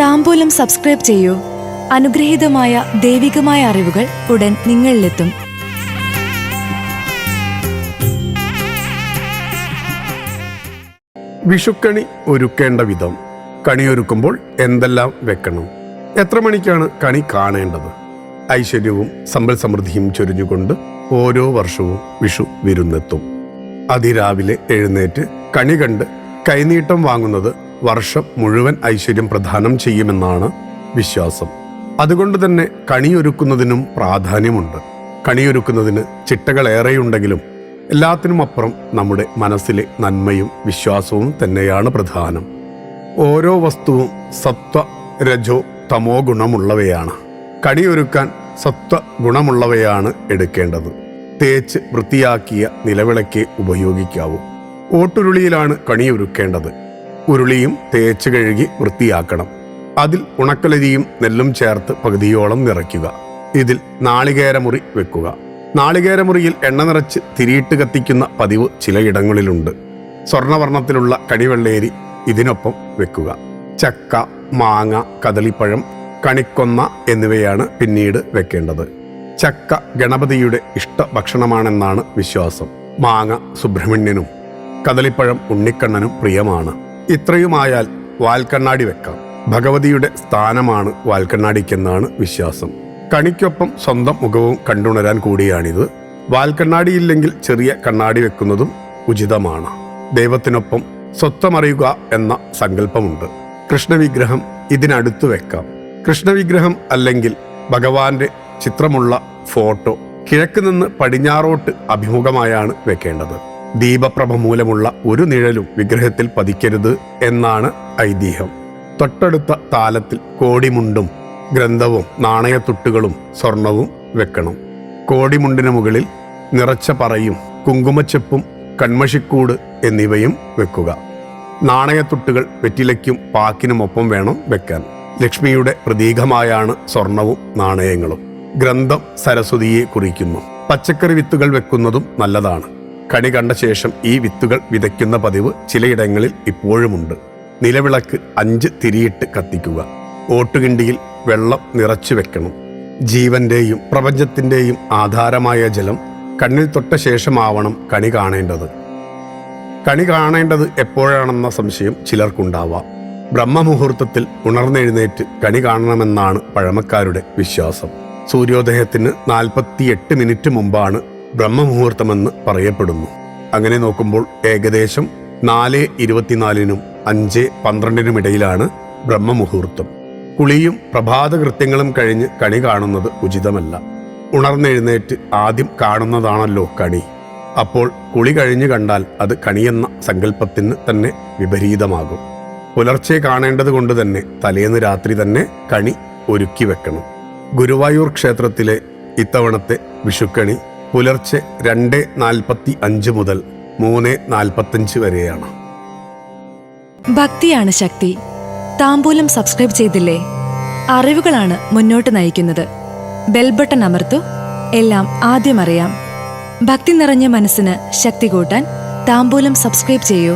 താമ്പൂലം subscribe ചെയ്യൂ. അനുഗ്രഹീതമായ ദൈവികമായ അറിവുകൾ ഉടൻ നിങ്ങളിലെത്തും. വിഷുക്കണി ഒരുക്കേണ്ട വിധം. കണിയൊരുക്കുമ്പോൾ എന്തെല്ലാം വെക്കണം? എത്ര മണിക്കാണ് കണി കാണേണ്ടത്? ഐശ്വര്യവും സമ്പൽ സമൃദ്ധിയും ചൊരിഞ്ഞുകൊണ്ട് ഓരോ വർഷവും വിഷു വിരുന്നെത്തും. അതിരാവിലെ എഴുന്നേറ്റ് കണി കണ്ട് കൈനീട്ടം വാങ്ങുന്നത് വർഷം മുഴുവൻ ഐശ്വര്യം പ്രദാനം ചെയ്യുമെന്നാണ് വിശ്വാസം. അതുകൊണ്ട് തന്നെ കണിയൊരുക്കുന്നതിനും പ്രാധാന്യമുണ്ട്. കണിയൊരുക്കുന്നതിന് ചിട്ടകളേറെയുണ്ടെങ്കിലും എല്ലാത്തിനും അപ്പുറം നമ്മുടെ മനസ്സിലെ നന്മയും വിശ്വാസവും തന്നെയാണ് പ്രധാനം. ഓരോ വസ്തുവും സത്വ രജോ തമോ ഗുണമുള്ളവയാണ്. കണിയൊരുക്കാൻ സത്വ ഗുണമുള്ളവയാണ് എടുക്കേണ്ടത്. തേച്ച് വൃത്തിയാക്കിയ നിലവിളക്കെ ഉപയോഗിക്കാവൂ. ഓട്ടുരുളിയിലാണ് കണിയൊരുക്കേണ്ടത്. ഉരുളിയും തേച്ച് കഴുകി വൃത്തിയാക്കണം. അതിൽ ഉണക്കലരിയും നെല്ലും ചേർത്ത് പകുതിയോളം നിറയ്ക്കുക. ഇതിൽ നാളികേരമുറി വെക്കുക. നാളികേരമുറിയിൽ എണ്ണ നിറച്ച് തിരിയിട്ട് കത്തിക്കുന്ന പതിവ് ചിലയിടങ്ങളിലുണ്ട് സ്വർണവർണത്തിലുള്ള കടിവെള്ളേരി ഇതിനൊപ്പം വെക്കുക. ചക്ക മാങ്ങ കദളിപ്പഴം കണിക്കൊന്ന എന്നിവയാണ് പിന്നീട് വെക്കേണ്ടത്. ചക്ക ഗണപതിയുടെ ഇഷ്ട ഭക്ഷണമാണെന്നാണ് വിശ്വാസം. മാങ്ങ സുബ്രഹ്മണ്യനും കദളിപ്പഴം ഉണ്ണിക്കണ്ണനും പ്രിയമാണ്. ഇത്രയുമായാൽ വാൽക്കണ്ണാടി വെക്കാം. ഭഗവതിയുടെ സ്ഥാനമാണ് വാൽക്കണ്ണാടിക്കെന്നാണ് വിശ്വാസം. കണിക്കൊപ്പം സ്വന്തം മുഖവും കണ്ടുണരാൻ കൂടിയാണിത്. വാൽക്കണ്ണാടിയില്ലെങ്കിൽ ചെറിയ കണ്ണാടി വെക്കുന്നതും ഉചിതമാണ്. ദൈവത്തിനൊപ്പം സ്വത്വമറിയുക എന്ന സങ്കല്പമുണ്ട്. കൃഷ്ണവിഗ്രഹം ഇതിനടുത്ത് വെക്കാം. കൃഷ്ണവിഗ്രഹം അല്ലെങ്കിൽ ഭഗവാന്റെ ചിത്രമുള്ള ഫോട്ടോ കിഴക്ക് നിന്ന് പടിഞ്ഞാറോട്ട് അഭിമുഖമായാണ് വെക്കേണ്ടത്. ദീപപ്രഭ മൂലമുള്ള ഒരു നിഴലും വിഗ്രഹത്തിൽ പതിക്കരുത് എന്നാണ് ഐതിഹ്യം. തൊട്ടടുത്ത താലത്തിൽ കോടിമുണ്ടും ഗ്രന്ഥവും നാണയത്തുട്ടുകളും സ്വർണവും വെക്കണം. കോടിമുണ്ടിന് മുകളിൽ നിറച്ച പറയും കുങ്കുമച്ചെപ്പും കൺമഷിക്കൂട് എന്നിവയും വെക്കുക. നാണയത്തുട്ടുകൾ വെറ്റിലയ്ക്കും പാക്കിനുമൊപ്പം വേണം വെക്കാൻ. ലക്ഷ്മിയുടെ പ്രതീകമായാണ് സ്വർണവും നാണയങ്ങളും. ഗ്രന്ഥം സരസ്വതിയെ കുറിക്കുന്നു. പച്ചക്കറി വിത്തുകൾ വെക്കുന്നതും നല്ലതാണ്. കണി കണ്ട ശേഷം ഈ വിത്തുകൾ വിതയ്ക്കുന്ന പതിവ് ചിലയിടങ്ങളിൽ ഇപ്പോഴുമുണ്ട്. നിലവിളക്ക് അഞ്ച് തിരിയിട്ട് കത്തിക്കുക. ഓട്ടുകിണ്ടിയിൽ വെള്ളം നിറച്ചു വെക്കണം. ജീവന്റെയും പ്രപഞ്ചത്തിന്റെയും ആധാരമായ ജലം കണ്ണിൽ തൊട്ട ശേഷമാവണം കണി കാണേണ്ടത്. കണി കാണേണ്ടത് എപ്പോഴാണെന്ന സംശയം ചിലർക്കുണ്ടാവാം. ബ്രഹ്മമുഹൂർത്തത്തിൽ ഉണർന്നെഴുന്നേറ്റ് കണി കാണണമെന്നാണ് പഴമക്കാരുടെ വിശ്വാസം. സൂര്യോദയത്തിന് നാൽപ്പത്തിയെട്ട് മിനിറ്റ് മുമ്പാണ് ബ്രഹ്മമുഹൂർത്തമെന്ന് പറയപ്പെടുന്നു. അങ്ങനെ നോക്കുമ്പോൾ ഏകദേശം നാല് ഇരുപത്തിനാലിനും അഞ്ച് പന്ത്രണ്ടിനും ഇടയിലാണ് ബ്രഹ്മമുഹൂർത്തം. കുളിയും പ്രഭാതകൃത്യങ്ങളും കഴിഞ്ഞ് കണി കാണുന്നത് ഉചിതമല്ല. ഉണർന്നെഴുന്നേറ്റ് ആദ്യം കാണുന്നതാണല്ലോ കണി. അപ്പോൾ കുളി കഴിഞ്ഞു കണ്ടാൽ അത് കണിയെന്ന സങ്കല്പത്തിന് തന്നെ വിപരീതമാകും. പുലർച്ചെ കാണേണ്ടത് കൊണ്ട് തന്നെ തലേന്ന് രാത്രി തന്നെ കണി ഒരുക്കി വെക്കണം. ഗുരുവായൂർ ക്ഷേത്രത്തിലെ ഇത്തവണത്തെ വിഷുക്കണി പുലർച്ചെ രണ്ട് നാൽപ്പത്തി അഞ്ച് മുതൽ മൂന്ന് നാൽപ്പത്തഞ്ച് വരെയാണ്. ഭക്തിയാണ് ശക്തി. താമ്പൂലം സബ്സ്ക്രൈബ് ചെയ്തില്ലേ? അറിവുകളാണ് മുന്നോട്ട് നയിക്കുന്നത്. ബെൽബട്ടൺ അമർത്തു. എല്ലാം ആദ്യം അറിയാം. ഭക്തി നിറഞ്ഞ മനസ്സിന് ശക്തി കൂട്ടാൻ താമ്പൂലം സബ്സ്ക്രൈബ് ചെയ്യൂ.